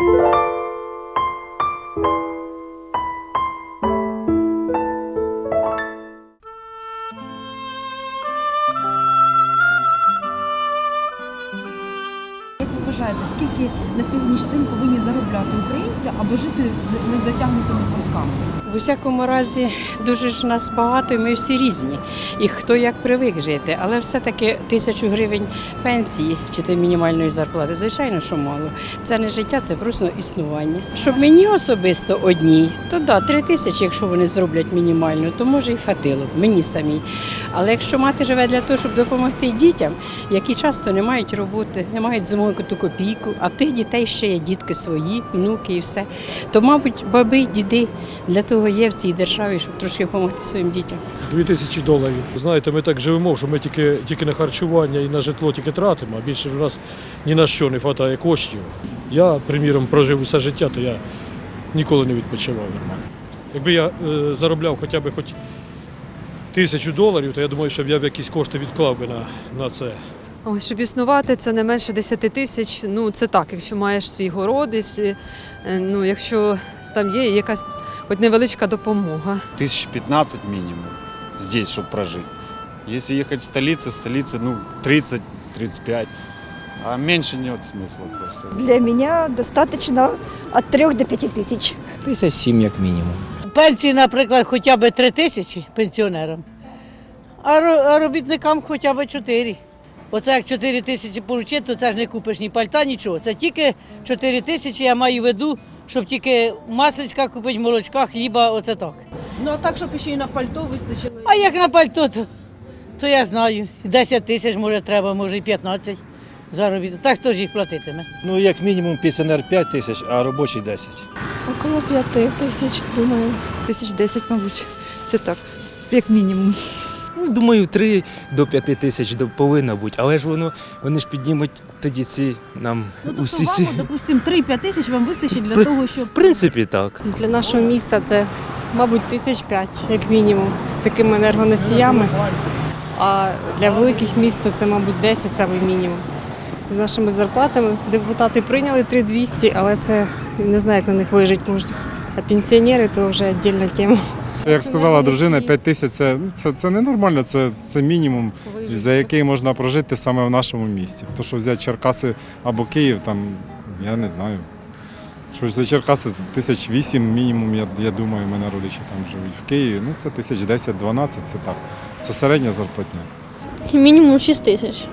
Як ви вважаєте, скільки на сьогоднішній день повинні заробляти українці, аби жити з незатягнутими пасками? В усякому разі, дуже ж нас багато, і ми всі різні. І хто як привик жити. Але все-таки тисячу гривень пенсії чи ти мінімальної зарплати, звичайно, що мало. Це не життя, це просто існування. Щоб мені особисто одній, то да, три тисячі, якщо вони зроблять мінімальну, то може і фатило б, мені самій. Але якщо мати живе для того, щоб допомогти дітям, які часто не мають роботи, не мають змогу ту копійку, а в тих дітей ще є дітки свої, внуки і все, то, мабуть, баби, діди для того є в цій державі, щоб трошки допомогти своїм дітям. Дві тисячі доларів. Знаєте, ми так живемо, що ми тільки, тільки на харчування і на житло тільки тратимо, а більше в нас ні на що не вистачає коштів. Я, приміром, прожив усе життя, то я ніколи не відпочивав нормально. Якби я е, заробляв хоча б хоч тисячу доларів, то я думаю, що я б якісь кошти відклав би на, на це. Ой, щоб існувати, це не менше 10 тисяч. Ну це так, якщо маєш свій город, якщо, е, ну, якщо там є якась хоч невеличка допомога. Тысяч 15 минимум здесь, чтобы прожить. Если ехать в столицу, в столице, ну, 30-35. А меньше нет смысла просто. Для меня достаточно от 3 до 5 тысяч. Тисяч сім як мінімум. Пенсії, наприклад, хоча б 3 тисячі пенсіонерам, а робітникам хоча б 4. Оце як 4 тисячі отримати, то це ж не купиш ні пальта, нічого. Це тільки 4 тисячі, я маю в виду, щоб тільки масличка купити, молочка, хліба, оце так. Ну а так, щоб ще й на пальто вистачило. А як на пальто, то, то я знаю. 10 тисяч може треба, може і 15 заробітку. Так хто ж їх платитиме? Ну, як мінімум пенсіонер 5 тисяч, а робочий 10. Около 5 тисяч, думаю. Тисяч десять, мабуть. Це так, як мінімум. Ну, думаю, 3 до 5 тисяч повинно бути, але ж воно вони ж піднімуть тоді ці нам Ну, тобто усі ці. допустим, 3-5 тисяч вам вистачить для При- того, щоб В принципі, так. Для нашого міста це, мабуть, тисяч п'ять, як мінімум, з такими енергоносіями. А для великих міст це, мабуть, 10 саме мінімум. З нашими зарплатами депутати прийняли 3200, але це не знаю, як на них вижити можна. А пенсіонери то вже віддільна тема. Як сказала дружина, 5 тисяч це, це, це ненормально, це, це мінімум, за який можна прожити саме в нашому місті. Тому що взяти Черкаси або Київ, там, я не знаю. Що за Черкаси тисяч вісім мінімум, я, я думаю, в мене родичі там живуть. В Києві ну, це тисяч 10-12, це так. Це середня зарплатня. Мінімум 6 тисяч.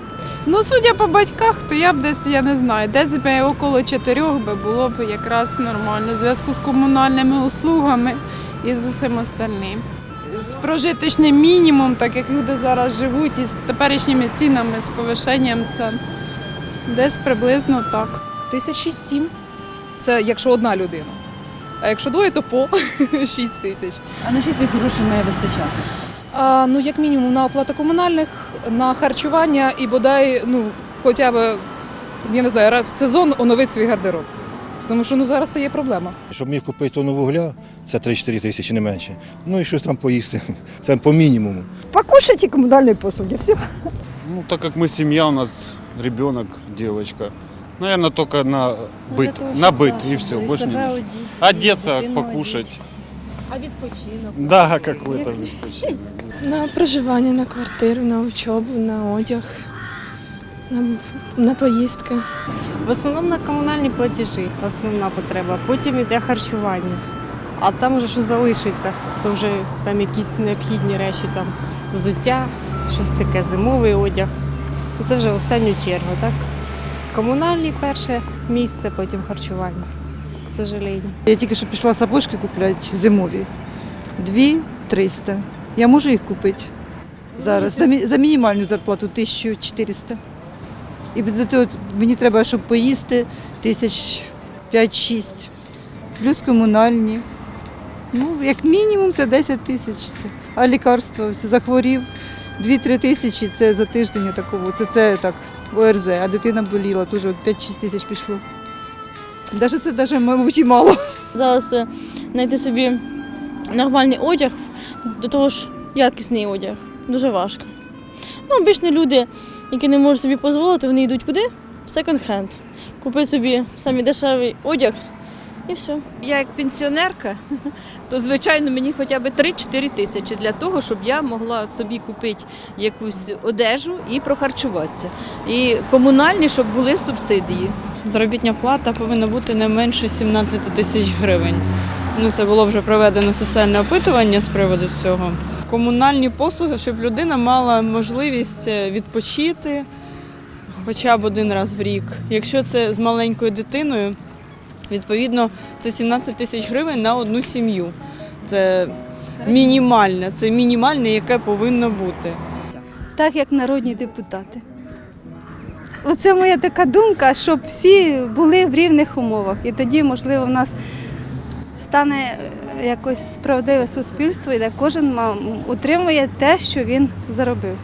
Ну, судя по батьках, то я б десь, я не знаю, десь би около чотирьох би було б якраз нормально в зв'язку з комунальними услугами і з усім остальним. З прожиточним мінімум, так як люди зараз живуть, і з теперішніми цінами, з повишенням цен. Десь приблизно так. Тисячі сім. Це якщо одна людина. А якщо двоє, то по 6 тисяч. а на що цих грошей має вистачати? А, ну, як мінімум, на оплату комунальних, на харчування і бодай, ну, хоча б, я не знаю, в сезон оновити свій гардероб. Тому що ну, зараз це є проблема. Щоб міг купити тонну вугля, це 3-4 тисячі, не менше. Ну і щось там поїсти. Це по мінімуму. Покушать и коммунальные послуги. Все. Ну, так как мы семья, у нас ребенок, девочка. Наверное, только на быт, на быт и все, больше не нужно. Одеться, покушать. А відпочинок? Да, какой-то відпочинок. На проживання, на квартиру, на учобу, на одяг, на, на поїздки. В основному на комунальні платежі, основна потреба. Потім йде харчування. А там вже що залишиться, то вже там якісь необхідні речі, там взуття, щось таке, зимовий одяг. Це вже в останню чергу, так? Комунальні перше місце, потім харчування. Сожалению. Я тільки що пішла сапожки купляти зимові. Дві 300. Я можу їх купити зараз за, за мінімальну зарплату 1400. І до того мені треба, щоб поїсти тисяч 5-6. Плюс комунальні. Ну, як мінімум, це 10 тисяч. А лікарства, все, захворів. 2-3 тисячі це за тиждень такого. Це, це так, ОРЗ, а дитина боліла, теж от 5-6 тисяч пішло. Даже це даже, мабуть, і мало. Зараз е, знайти собі нормальний одяг, до того ж якісний одяг, дуже важко. Ну, обично люди, які не можуть собі дозволити, вони йдуть куди? В секонд-хенд. купити собі самий дешевий одяг і все. Я як пенсіонерка, то звичайно мені хоча б 3-4 тисячі для того, щоб я могла собі купити якусь одежу і прохарчуватися. І комунальні, щоб були субсидії. Заробітня плата повинна бути не менше 17 тисяч гривень. Ну, це було вже проведено соціальне опитування з приводу цього. Комунальні послуги, щоб людина мала можливість е, відпочити хоча б один раз в рік. Якщо це з маленькою дитиною, відповідно, це 17 тисяч гривень на одну сім'ю. Це мінімальне, це мінімальне, яке повинно бути. так як народні депутати. Оце моя така думка, щоб всі були в рівних умовах. І тоді, можливо, в нас стане е, якось справедливе суспільство, де кожен отримує те, що він заробив.